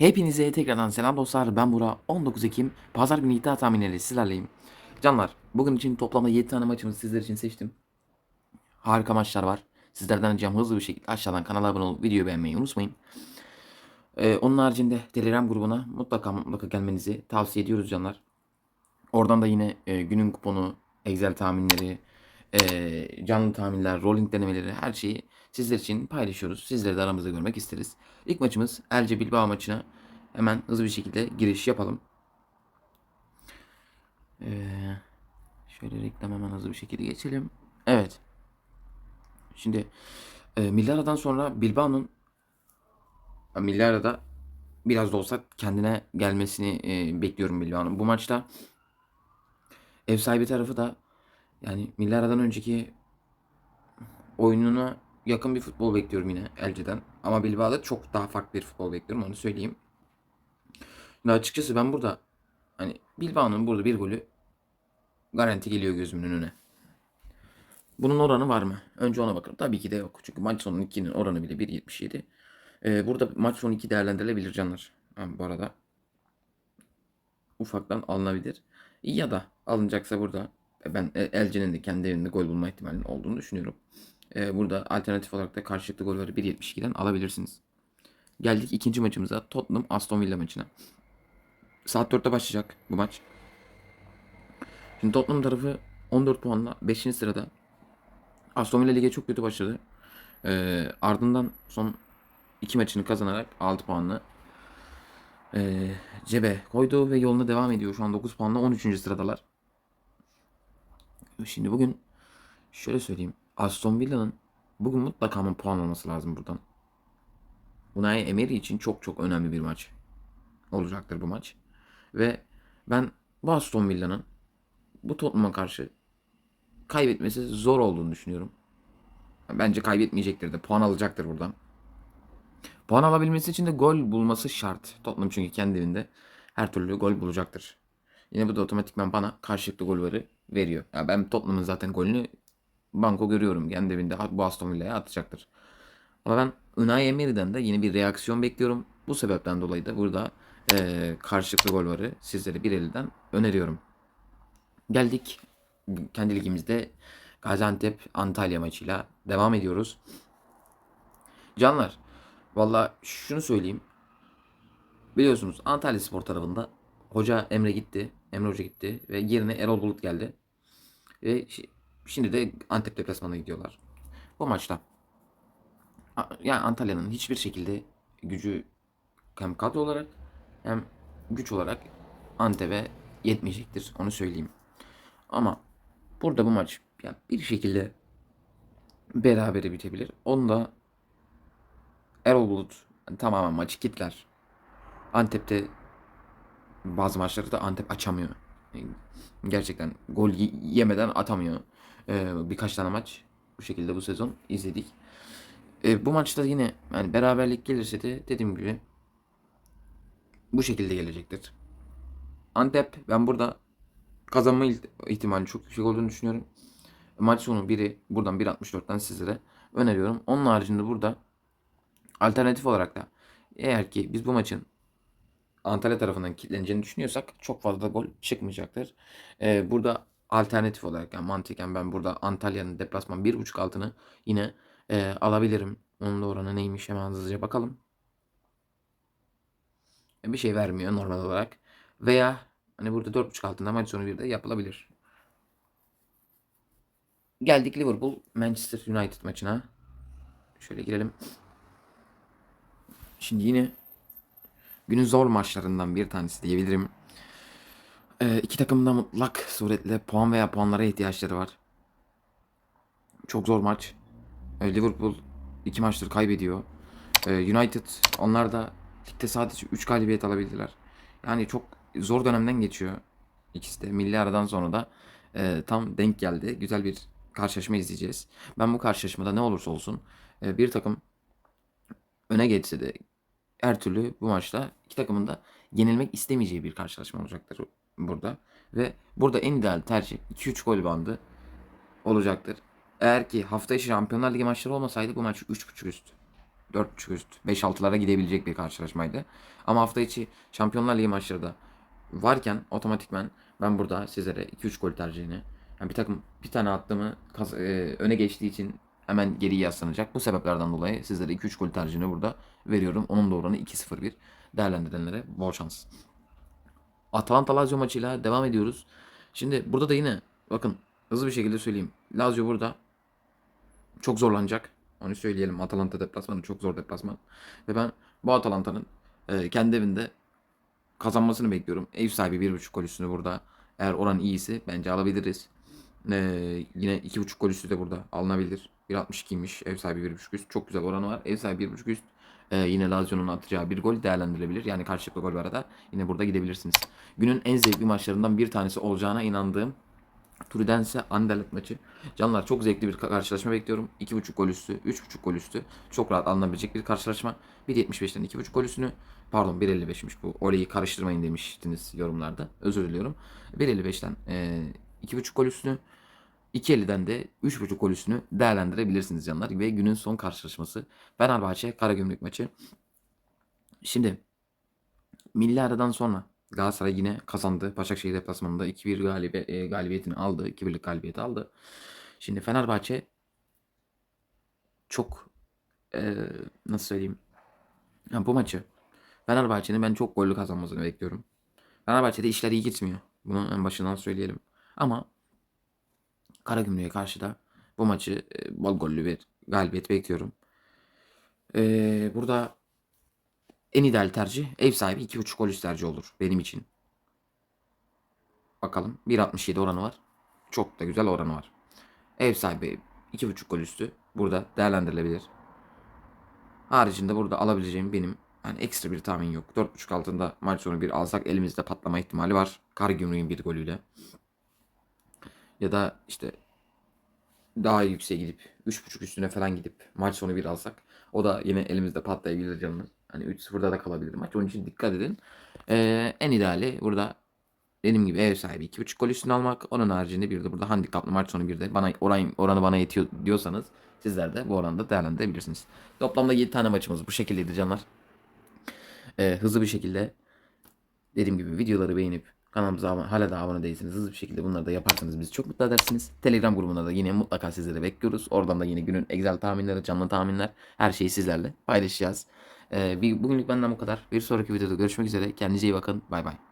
Hepinize tekrardan selam dostlar. Ben Bura. 19 Ekim Pazar günü iddia tahminleri sizlerleyim. Canlar bugün için toplamda 7 tane maçımızı sizler için seçtim. Harika maçlar var. Sizlerden ricam hızlı bir şekilde aşağıdan kanala abone olup videoyu beğenmeyi unutmayın. Ee, onun haricinde Telegram grubuna mutlaka mutlaka gelmenizi tavsiye ediyoruz canlar. Oradan da yine e, günün kuponu, Excel tahminleri, e, canlı tahminler, rolling denemeleri her şeyi sizler için paylaşıyoruz. Sizleri de aramızda görmek isteriz. İlk maçımız Elce Bilbao maçına hemen hızlı bir şekilde giriş yapalım. Ee, şöyle reklam hemen hızlı bir şekilde geçelim. Evet. Şimdi e, Millara'dan sonra Bilbao'nun Millara'da biraz da olsa kendine gelmesini e, bekliyorum Bilbao'nun. Bu maçta ev sahibi tarafı da yani Millara'dan önceki oyununa yakın bir futbol bekliyorum yine Elce'den. Ama Bilbao'da çok daha farklı bir futbol bekliyorum onu söyleyeyim. Şimdi açıkçası ben burada hani Bilbao'nun burada bir golü garanti geliyor gözümün önüne. Bunun oranı var mı? Önce ona bakalım. Tabii ki de yok. Çünkü maç sonu 2'nin oranı bile 1.77. Ee, burada maç sonu 2 değerlendirilebilir canlar. Ha, bu arada ufaktan alınabilir. Ya da alınacaksa burada ben Elce'nin de kendi evinde gol bulma ihtimalinin olduğunu düşünüyorum. Ee, burada alternatif olarak da karşılıklı golleri 1.72'den alabilirsiniz. Geldik ikinci maçımıza. Tottenham Aston Villa maçına. Saat 4'te başlayacak bu maç. Şimdi Tottenham tarafı 14 puanla 5. sırada. Aston Villa lige çok kötü başladı. Ee, ardından son iki maçını kazanarak 6 puanla ee, cebe koydu ve yoluna devam ediyor. Şu an 9 puanla 13. sıradalar. Şimdi bugün şöyle söyleyeyim. Aston Villa'nın bugün mutlaka ama puan alması lazım buradan. Unai Emery için çok çok önemli bir maç olacaktır bu maç. Ve ben bu Aston Villa'nın bu Tottenham'a karşı kaybetmesi zor olduğunu düşünüyorum. Bence kaybetmeyecektir de puan alacaktır buradan. Puan alabilmesi için de gol bulması şart. Tottenham çünkü kendi evinde her türlü gol bulacaktır. Yine bu da otomatikman bana karşılıklı golleri veriyor. Ya ben Tottenham'ın zaten golünü banko görüyorum. Kendi evinde bu Aston Villa'ya atacaktır. Ama ben Unai Emery'den de yeni bir reaksiyon bekliyorum. Bu sebepten dolayı da burada e, karşılıklı gol varı sizlere bir elden öneriyorum. Geldik kendi ligimizde Gaziantep Antalya maçıyla devam ediyoruz. Canlar valla şunu söyleyeyim. Biliyorsunuz Antalya Spor tarafında Hoca Emre gitti. Emre Hoca gitti ve yerine Erol Bulut geldi. Ve şimdi de Antep deplasmanına gidiyorlar. Bu maçta yani Antalya'nın hiçbir şekilde gücü hem kadro olarak hem güç olarak Antep'e yetmeyecektir. Onu söyleyeyim. Ama burada bu maç yani bir şekilde berabere bitebilir. Onu da Erol Bulut tamamen maçı kitler. Antep'te bazı maçları da Antep açamıyor. Gerçekten gol yemeden atamıyor. Ee, birkaç tane maç bu şekilde bu sezon izledik. Ee, bu maçta yine yani beraberlik gelirse de dediğim gibi bu şekilde gelecektir. Antep ben burada kazanma ihtimali çok yüksek olduğunu düşünüyorum. Maç sonu biri buradan 1.64'ten sizlere öneriyorum. Onun haricinde burada alternatif olarak da eğer ki biz bu maçın Antalya tarafından kilitleneceğini düşünüyorsak çok fazla gol çıkmayacaktır. Ee, burada alternatif olarak yani mantıken ben burada Antalya'nın deplasman 1.5 altını yine e, alabilirim. Onun da oranı neymiş hemen hızlıca bakalım. Bir şey vermiyor normal olarak. Veya hani burada 4.5 altında maç sonu bir de yapılabilir. Geldik Liverpool Manchester United maçına. Şöyle girelim. Şimdi yine günün zor maçlarından bir tanesi diyebilirim. Ee, iki takımın da mutlak suretle puan veya puanlara ihtiyaçları var. Çok zor maç. Ee, Liverpool iki maçtır kaybediyor. Ee, United onlar da ligde sadece 3 galibiyet alabildiler. Yani çok zor dönemden geçiyor. İkisi de milli aradan sonra da e, tam denk geldi. Güzel bir karşılaşma izleyeceğiz. Ben bu karşılaşmada ne olursa olsun e, bir takım öne geçse de her türlü bu maçta iki takımın da yenilmek istemeyeceği bir karşılaşma olacaktır burada. Ve burada en ideal tercih 2-3 gol bandı olacaktır. Eğer ki hafta içi Şampiyonlar Ligi maçları olmasaydı bu maç 3.5 üst 4.5 üst 5-6'lara gidebilecek bir karşılaşmaydı. Ama hafta içi Şampiyonlar Ligi maçları da varken otomatikmen ben burada sizlere 2-3 gol tercihini yani bir takım bir tane attığımı e, öne geçtiği için hemen geriye yaslanacak. Bu sebeplerden dolayı sizlere 2-3 gol tercihini burada veriyorum. Onun da oranı 2-0-1. Değerlendirenlere bol şans. Atalanta Lazio maçıyla devam ediyoruz. Şimdi burada da yine bakın hızlı bir şekilde söyleyeyim. Lazio burada çok zorlanacak. Onu söyleyelim. Atalanta deplasmanı çok zor deplasman. Ve ben bu Atalanta'nın e, kendi evinde kazanmasını bekliyorum. Ev sahibi 1.5 gol üstünü burada. Eğer oran iyiyse bence alabiliriz. E, yine 2.5 gol üstü de burada alınabilir. 1.62'ymiş ev sahibi 1.5 üst. Çok güzel oranı var. Ev sahibi 1.5 üst. E, yine Lazio'nun atacağı bir gol değerlendirilebilir. Yani karşılıklı gol var arada. Yine burada gidebilirsiniz. Günün en zevkli maçlarından bir tanesi olacağına inandığım Trudense Anderlecht maçı. Canlar çok zevkli bir karşılaşma bekliyorum. 2.5 gol üstü, 3.5 gol üstü. Çok rahat alınabilecek bir karşılaşma. 1.75'ten 2.5 gol üstünü. Pardon 1.55'miş bu. Oleyi karıştırmayın demiştiniz yorumlarda. Özür diliyorum. 1.55'ten e, 2.5 gol üstünü. 2.50'den de 3.5 gol üstünü değerlendirebilirsiniz canlar. Ve günün son karşılaşması Fenerbahçe Karagümrük maçı. Şimdi milli aradan sonra Galatasaray yine kazandı. Başakşehir deplasmanında 2-1 galibi, e, galibiyetini aldı. 2-1'lik galibiyeti aldı. Şimdi Fenerbahçe çok e, nasıl söyleyeyim? Ya bu maçı Fenerbahçe'nin ben çok gollü kazanmasını bekliyorum. Fenerbahçe'de işler iyi gitmiyor. Bunu en başından söyleyelim. Ama Karagümrük'e karşı da bu maçı e, bol gollü bir galibiyet bekliyorum. E, burada en ideal tercih ev sahibi 2.5 gol üst tercih olur benim için. Bakalım 1.67 oranı var. Çok da güzel oranı var. Ev sahibi 2.5 gol üstü burada değerlendirilebilir. Haricinde burada alabileceğim benim yani ekstra bir tahmin yok. 4.5 altında maç sonu bir alsak elimizde patlama ihtimali var. Karagümrük'ün bir golüyle. Ya da işte daha yükseğe gidip 3.5 üstüne falan gidip maç sonu bir alsak o da yine elimizde patlayabilir canınız. Hani 3-0'da da kalabilir maç. Onun için dikkat edin. Ee, en ideali burada dediğim gibi ev sahibi 2.5 gol üstüne almak. Onun haricinde bir de burada handikaplı maç sonu bir de bana oran, oranı bana yetiyor diyorsanız sizler de bu oranda değerlendirebilirsiniz. Toplamda 7 tane maçımız bu şekildeydi canlar. Ee, hızlı bir şekilde dediğim gibi videoları beğenip kanalımıza hala da abone değilseniz hızlı bir şekilde bunları da yaparsanız bizi çok mutlu edersiniz. Telegram grubunda da yine mutlaka sizleri bekliyoruz. Oradan da yine günün Excel tahminleri, canlı tahminler her şeyi sizlerle paylaşacağız. Ee, bugünlük benden bu kadar. Bir sonraki videoda görüşmek üzere. Kendinize iyi bakın. Bay bay.